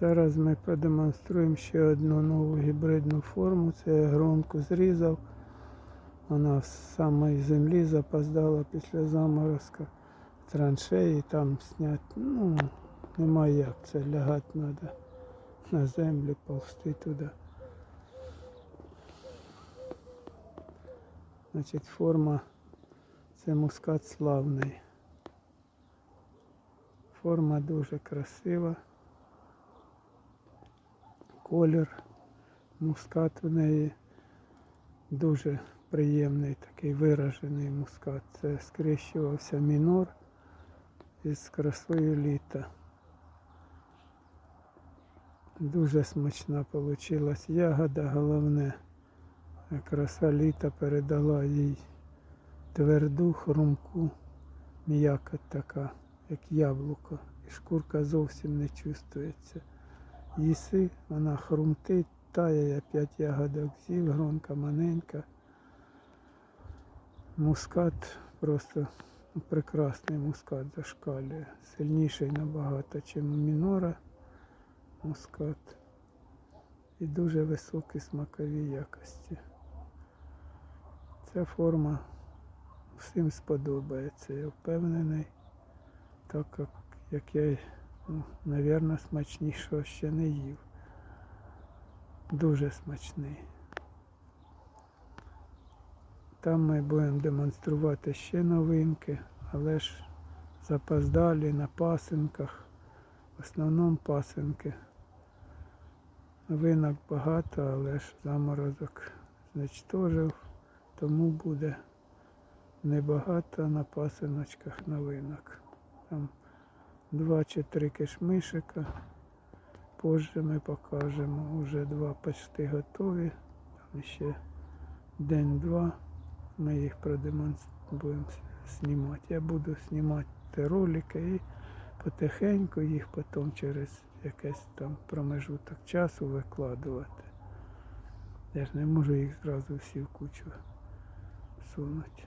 Зараз ми продемонструємо ще одну нову гібридну форму. Це я гронку зрізав. Вона в самій землі запоздала після заморозка траншеї, там зняти. Ну, немає як це лягати треба на землю, повсти туди. Значить, форма це мускат славний. Форма дуже красива. Колір мускат у неї дуже приємний, такий виражений мускат. Це скрещувався мінор із красою літа. Дуже смачна вийшла ягода, головне. Краса літа передала їй тверду хрумку, м'яка така, як яблуко. І шкурка зовсім не чувствується. Їси, вона хрумтить, тає, п'ять ягодок з'їв, гронка маленька. Мускат просто прекрасний мускат зашкалює. Сильніший набагато, ніж мінора мускат. І дуже високі смакові якості. Ця форма всім сподобається, я впевнений, так як, як я, ну, мабуть, смачнішого ще не їв. Дуже смачний. Там ми будемо демонструвати ще новинки, але ж запоздалі на пасинках, в основному пасинки. Новинок багато, але ж заморозок зничтожив, тому буде небагато на пасиночках новинок. Там два чи три кишмишика. Позже ми покажемо. Уже два почти готові. Там ще день-два. Ми їх продемонструємо знімати. Я буду знімати ролики і потихеньку їх потім через якийсь там промежуток часу викладувати. Я ж не можу їх зразу всі в кучу сунути.